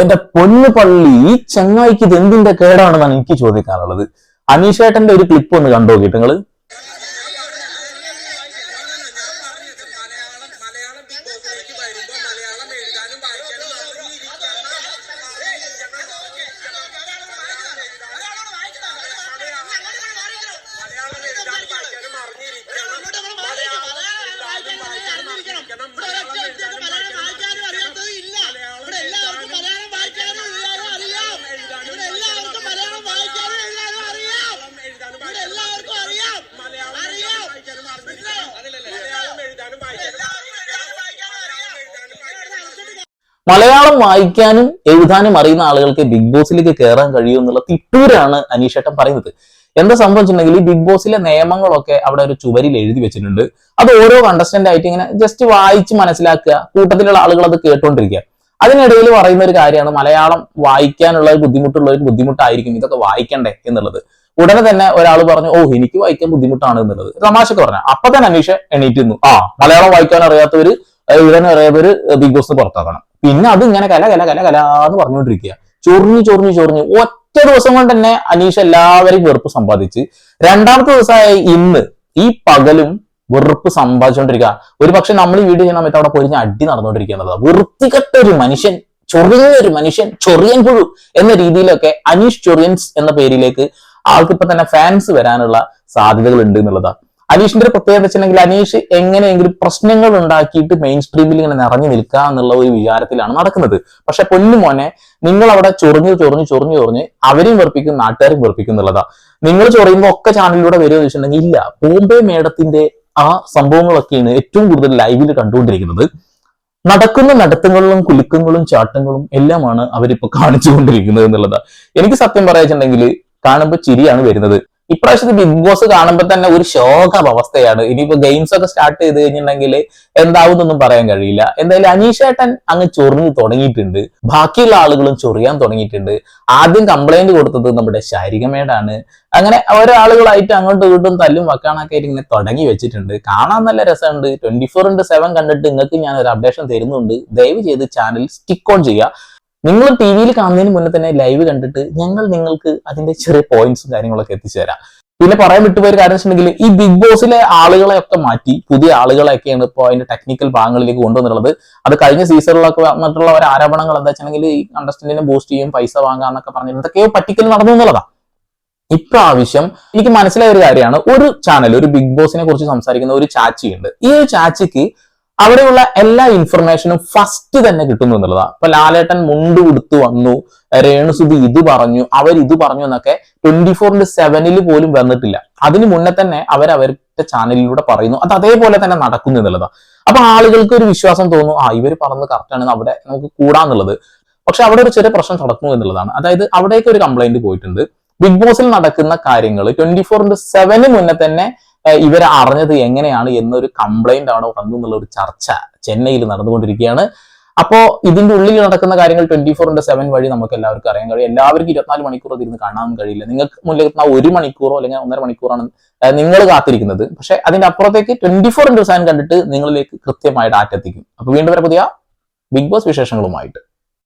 എന്റെ പൊന്നു പള്ളി ഈ ചങ്ങായിക്ക് ഇത് എന്തിന്റെ കേടാണെന്നാണ് എനിക്ക് ചോദിക്കാനുള്ളത്. അനീഷേട്ടന്റെ ഒരു ക്ലിപ്പ് ഒന്ന് കണ്ടു നോക്കിയിട്ട് നിങ്ങൾ. മലയാളം വായിക്കാനും എഴുതാനും അറിയുന്ന ആളുകൾക്ക് ബിഗ് ബോസിലേക്ക് കയറാൻ കഴിയും എന്നുള്ള തിട്ടൂരാണ് അനീഷേട്ടൻ പറയുന്നത്. എന്താ സംഭവിച്ചിട്ടുണ്ടെങ്കിൽ ഈ ബിഗ് ബോസിലെ നിയമങ്ങളൊക്കെ അവിടെ ഒരു ചുവരിൽ എഴുതി വെച്ചിട്ടുണ്ട്. അത് ഓരോ കണ്ടസ്റ്റന്റ് ആയിട്ട് ഇങ്ങനെ ജസ്റ്റ് വായിച്ച് മനസ്സിലാക്കുക കൂട്ടത്തിലുള്ള ആളുകൾ അത് കേട്ടോണ്ടിരിക്കുക. അതിനിടയിൽ പറയുന്ന ഒരു കാര്യമാണ് മലയാളം വായിക്കാനുള്ള ബുദ്ധിമുട്ടുള്ള ഒരു ബുദ്ധിമുട്ടായിരിക്കും ഇതൊക്കെ വായിക്കണ്ടേ എന്നുള്ളത്. ഉടനെ തന്നെ ഒരാൾ പറഞ്ഞു ഓ എനിക്ക് വായിക്കാൻ ബുദ്ധിമുട്ടാണ് എന്നുള്ളത്. തമാശക്ക് പറഞ്ഞു അപ്പൊ തന്നെ അനീഷ എണീറ്റുന്നു ആ മലയാളം വായിക്കാൻ അറിയാത്തവര് എഴുതാൻ അറിയാത്തവര് ബിഗ് ബോസ് പുറത്താക്കണം. പിന്നെ അത് ഇങ്ങനെ കല കല കല കല എന്ന് പറഞ്ഞുകൊണ്ടിരിക്കുക. ചൊറിഞ്ഞു ചൊറിഞ്ഞു ചൊറിഞ്ഞു ഒറ്റ ദിവസം കൊണ്ട് തന്നെ അനീഷ് എല്ലാവരെയും വെറുപ്പ് സമ്പാദിച്ച്. രണ്ടാമത്തെ ദിവസമായ ഇന്ന് ഈ പകലും വെറുപ്പ് സമ്പാദിച്ചുകൊണ്ടിരിക്കുക. ഒരു പക്ഷെ നമ്മൾ ഈ വീഡിയോ ചെയ്യുന്ന സമയത്ത് അവിടെ പൊരിഞ്ഞ അടി നടന്നുകൊണ്ടിരിക്കുന്നത് വൃത്തികെട്ട ഒരു മനുഷ്യൻ ചൊറിഞ്ഞ ഒരു മനുഷ്യൻ ചൊറിയൻ പുഴു എന്ന രീതിയിലൊക്കെ അനീഷ് ചൊറിയൻസ് എന്ന പേരിലേക്ക് ആൾക്കിപ്പോ തന്നെ ഫാൻസ് വരാനുള്ള സാധ്യതകൾ ഉണ്ട് എന്നുള്ളതാ. അനീഷിന്റെ ഒരു പ്രത്യേകത വെച്ചിട്ടുണ്ടെങ്കിൽ അനീഷ് എങ്ങനെയെങ്കിലും പ്രശ്നങ്ങൾ ഉണ്ടാക്കിയിട്ട് മെയിൻ സ്ട്രീമിൽ ഇങ്ങനെ നിറഞ്ഞു നിൽക്കുക എന്നുള്ള ഒരു വിചാരത്തിലാണ് നടക്കുന്നത്. പക്ഷെ പൊന്നു മോനെ നിങ്ങൾ അവിടെ ചൊറിഞ്ഞ് ചൊറിഞ്ഞ് ചൊറിഞ്ഞ് ചൊറിഞ്ഞ് അവരെയും വെറുപ്പിക്കും നാട്ടുകാരും വെറുപ്പിക്കും എന്നുള്ളതാ. നിങ്ങൾ ചൊറിയുമ്പോൾ ഒക്കെ ചാനലിലൂടെ വരിക ചോദിച്ചിട്ടുണ്ടെങ്കിൽ ഇല്ല. ബോംബെ മേഡത്തിന്റെ ആ സംഭവങ്ങളൊക്കെയാണ് ഏറ്റവും കൂടുതൽ ലൈവിൽ കണ്ടുകൊണ്ടിരിക്കുന്നത്. നടക്കുന്ന നടത്തങ്ങളിലും കുലുക്കങ്ങളും ചാട്ടങ്ങളും എല്ലാമാണ് അവരിപ്പോ കാണിച്ചുകൊണ്ടിരിക്കുന്നത് എന്നുള്ളത്. എനിക്ക് സത്യം പറയാച്ചിട്ടുണ്ടെങ്കിൽ കാണുമ്പോൾ ചിരിയാണ് വരുന്നത്. ഇപ്രാവശ്യത്തെ ബിഗ് ബോസ് കാണുമ്പോൾ തന്നെ ഒരു ശോക അവസ്ഥയാണ്. ഇനിയിപ്പോ ഗെയിംസ് ഒക്കെ സ്റ്റാർട്ട് ചെയ്ത് കഴിഞ്ഞിട്ടുണ്ടെങ്കിൽ എന്താവും എന്നൊന്നും പറയാൻ കഴിയില്ല. എന്തായാലും അനീഷേട്ടൻ അങ്ങ് ചൊറിഞ്ഞു തുടങ്ങിയിട്ടുണ്ട്. ബാക്കിയുള്ള ആളുകളും ചൊറിയാൻ തുടങ്ങിയിട്ടുണ്ട്. ആദ്യം കംപ്ലൈന്റ് കൊടുത്തത് നമ്മുടെ ശാരികമേടാണ് അങ്ങനെ ഓരോ ആളുകളായിട്ട് അങ്ങോട്ടും ഇങ്ങോട്ടും തല്ലും വക്കാണൊക്കെ ഇങ്ങനെ തുടങ്ങി വെച്ചിട്ടുണ്ട്. കാണാൻ നല്ല രസമുണ്ട്. ട്വന്റി ഫോർ ഇന്റു സെവൻ കണ്ടിട്ട് നിങ്ങൾക്ക് ഞാൻ ഒരു അപ്ഡേഷൻ തരുന്നുണ്ട്. ദയവ് ചെയ്ത് ചാനൽ സ്റ്റിക്ക് ഓൺ ചെയ്യുക. നിങ്ങൾ ടി വിയിൽ കാണുന്നതിന് മുന്നേ തന്നെ ലൈവ് കണ്ടിട്ട് ഞങ്ങൾ നിങ്ങൾക്ക് അതിന്റെ ചെറിയ പോയിന്റ്സും കാര്യങ്ങളൊക്കെ എത്തിച്ചു തരാം. പിന്നെ പറയാൻ വിട്ടുപോയൊരു കാര്യം വെച്ചിട്ടുണ്ടെങ്കിൽ ഈ ബിഗ് ബോസിലെ ആളുകളെ ഒക്കെ മാറ്റി പുതിയ ആളുകളെയൊക്കെയാണ് ഇപ്പോൾ അതിന്റെ ടെക്നിക്കൽ ഭാഗങ്ങളിലേക്ക് കൊണ്ടുവന്നിട്ടുള്ളത്. അത് കഴിഞ്ഞ സീസണിലൊക്കെ വന്നിട്ടുള്ള ഒരു ആരോപണങ്ങൾ എന്താ വെച്ചിട്ടുണ്ടെങ്കിൽ ഈ കണ്ടസ്റ്റന്റിനെ ബൂസ്റ്റ് ചെയ്യും പൈസ വാങ്ങാന്നൊക്കെ പറഞ്ഞ് എന്തൊക്കെയോ പറ്റിക്കൽ നടന്നു എന്നുള്ളതാണ് ഇപ്രാവശ്യം എനിക്ക് മനസ്സിലായ ഒരു കാര്യമാണ്. ഒരു ചാനൽ ഒരു ബിഗ് ബോസിനെ കുറിച്ച് സംസാരിക്കുന്ന ഒരു ചാച്ചി ഉണ്ട് ഈ ഒരു ചാച്ചിക്ക് അവിടെയുള്ള എല്ലാ ഇൻഫർമേഷനും ഫസ്റ്റ് തന്നെ കിട്ടുന്നു എന്നുള്ളതാണ് ഇപ്പൊ ലാലേട്ടൻ മുണ്ട് കൊടുത്തു വന്നു രേണുസുതി ഇത് പറഞ്ഞു അവർ ഇത് പറഞ്ഞു എന്നൊക്കെ ട്വന്റി ഫോറിന്റെ സെവനിൽ പോലും വന്നിട്ടില്ല. അതിന് മുന്നേ തന്നെ അവർ അവരുടെ ചാനലിലൂടെ പറയുന്നു. അത് അതേപോലെ തന്നെ നടക്കുന്നു എന്നുള്ളതാണ് അപ്പൊ ആളുകൾക്ക് ഒരു വിശ്വാസം തോന്നും ആ ഇവർ പറഞ്ഞത് കറക്റ്റ് ആണ് അവിടെ നമുക്ക് കൂടാന്നുള്ളത് പക്ഷെ അവിടെ ഒരു ചെറിയ പ്രശ്നം നടക്കുന്നു എന്നുള്ളതാണ്. അതായത് അവിടേക്ക് ഒരു കംപ്ലൈന്റ് പോയിട്ടുണ്ട്. ബിഗ് ബോസിൽ നടക്കുന്ന കാര്യങ്ങൾ ട്വന്റി ഫോറിന്റെ സെവന് മുന്നേ തന്നെ ഇവർ അറിഞ്ഞത് എങ്ങനെയാണ് എന്നൊരു കംപ്ലൈന്റ് ആണ് വന്നു എന്നുള്ള ഒരു ചർച്ച ചെന്നൈയിൽ നടന്നുകൊണ്ടിരിക്കുകയാണ്. അപ്പോ ഇതിന്റെ ഉള്ളിൽ നടക്കുന്ന കാര്യങ്ങൾ ട്വന്റി ഫോർ ഇന്റു സെവൻ വഴി നമുക്ക് എല്ലാവർക്കും അറിയാൻ കഴിയും. എല്ലാവർക്കും ഇരുപത്തിനാല് മണിക്കൂർ ഇരുന്ന് കാണാൻ കഴിയില്ല. നിങ്ങൾക്ക് മുന്നിൽ എത്തുന്ന ഒരു മണിക്കൂറോ അല്ലെങ്കിൽ ഒന്നര മണിക്കൂറാണ് നിങ്ങൾ കാത്തിരിക്കുന്നത്. പക്ഷെ അതിന്റെ അപ്പുറത്തേക്ക് ട്വന്റി ഫോർ ഇന്റു സെവൻ കണ്ടിട്ട് നിങ്ങളിലേക്ക് കൃത്യമായ ഡാറ്റ എത്തിക്കും. അപ്പൊ വീണ്ടും വരെ പുതിയ ബിഗ് ബോസ് വിശേഷങ്ങളുമായിട്ട്.